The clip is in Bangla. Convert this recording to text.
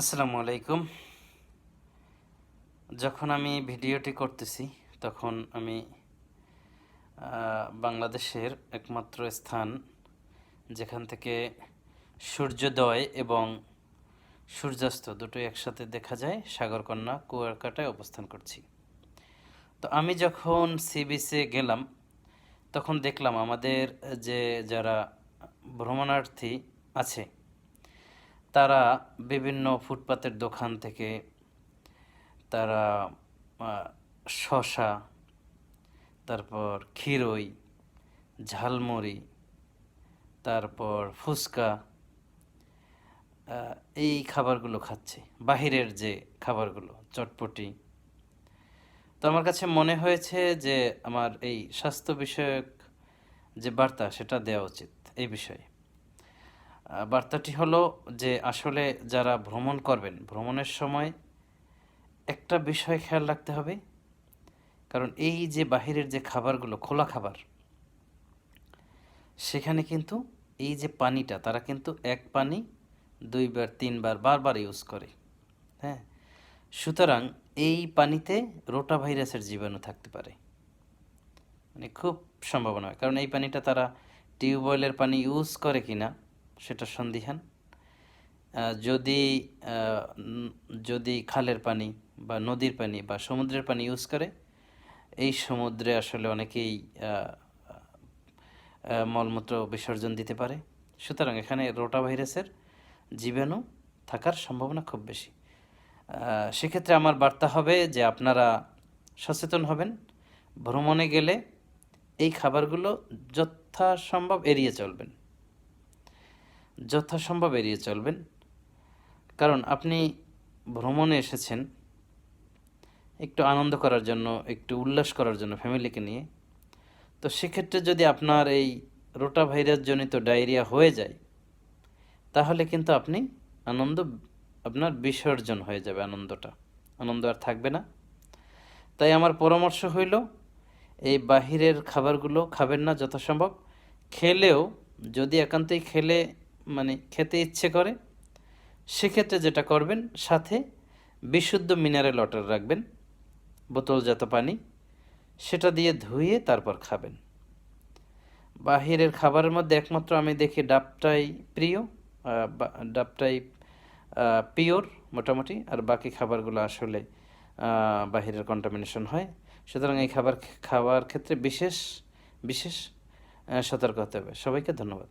আসসালামু আলাইকুম। যখন আমি ভিডিওটি করতেছি, তখন আমি বাংলাদেশের একমাত্র স্থান যেখান থেকে সূর্যোদয় এবং সূর্যাস্ত দুটোই একসাথে দেখা যায়, সাগরকন্যা কুয়ারকাটায় অবস্থান করছি। তো আমি যখন সি বিচে গেলাম, তখন দেখলাম আমাদের যে যারা ভ্রমণার্থী আছে তারা বিভিন্ন ফুটপাতের দোকান থেকে তারা শসা, তারপর ক্ষীরই, ঝালমুড়ি, তারপর ফুচকা এই খাবারগুলো খাচ্ছে। বাহিরের যে খাবারগুলো, চটপটি। তো আমার কাছে মনে হয়েছে যে আমার এই স্বাস্থ্য বিষয়ক যে বার্তা, সেটা দেওয়া উচিত এই বিষয়ে। বার্তাটি হলো যে আসলে যারা ভ্রমণ করবেন, ভ্রমণের সময় একটা বিষয় খেয়াল রাখতে হবে। কারণ এই যে বাহিরের যে খাবারগুলো, খোলা খাবার, সেখানে কিন্তু এই যে পানিটা, তারা কিন্তু এক পানি দুইবার, তিনবার, বারবার ইউজ করে। হ্যাঁ? সুতরাং এই পানিতে রোটা ভাইরাসের জীবাণু থাকতে পারে। মানে খুব সম্ভাবনা হয়। কারণ এই পানিটা তারা টিউবওয়েলের পানি ইউজ করে কিনা সেটা সন্দিহান। যদি যদি খালের পানি বা নদীর পানি বা সমুদ্রের পানি ইউজ করে, এই সমুদ্রে আসলে অনেকেই মলমূত্র বিসর্জন দিতে পারে। সুতরাং এখানে রোটা ভাইরাসের জীবাণু থাকার সম্ভাবনা খুব বেশি। সেক্ষেত্রে আমার বার্তা হবে যে আপনারা সচেতন হবেন। ভ্রমণে গেলে এই খাবারগুলো যথাসম্ভব এড়িয়ে চলবেন। যথাসম্ভব এড়িয়ে চলবেন। কারণ আপনি ভ্রমণে এসেছেন, একটু আনন্দ করার জন্য, একটু উল্লাস করার জন্য ফ্যামিলিকে নিয়ে। তো সেক্ষেত্রে যদি আপনার এই রোটা ভাইরাস জনিত ডায়রিয়া হয়ে যায়, তাহলে কিন্তু আপনি আনন্দ, আপনার বিসর্জন হয়ে যাবে আনন্দটা। আনন্দ আর থাকবে না। তাই আমার পরামর্শ হইল, এই বাহিরের খাবারগুলো খাবেন না যথাসম্ভব। খেলেও, যদি একান্তই খেলে মানে খেতে ইচ্ছে করে, সেক্ষেত্রে যেটা করবেন, সাথে বিশুদ্ধ মিনারেল ওয়াটার রাখবেন, বোতলজাত পানি, সেটা দিয়ে ধুয়ে তারপর খাবেন। বাহিরের খাবারের মধ্যে একমাত্র আমি দেখি ডাবটাই প্রিয় ডাবটাই পিওর মোটামুটি, আর বাকি খাবারগুলো আসলে বাহিরের কন্টামিনেশন হয়। সুতরাং এই খাবার খাওয়ার ক্ষেত্রে বিশেষ বিশেষ সতর্ক হতে হবে। সবাইকে ধন্যবাদ।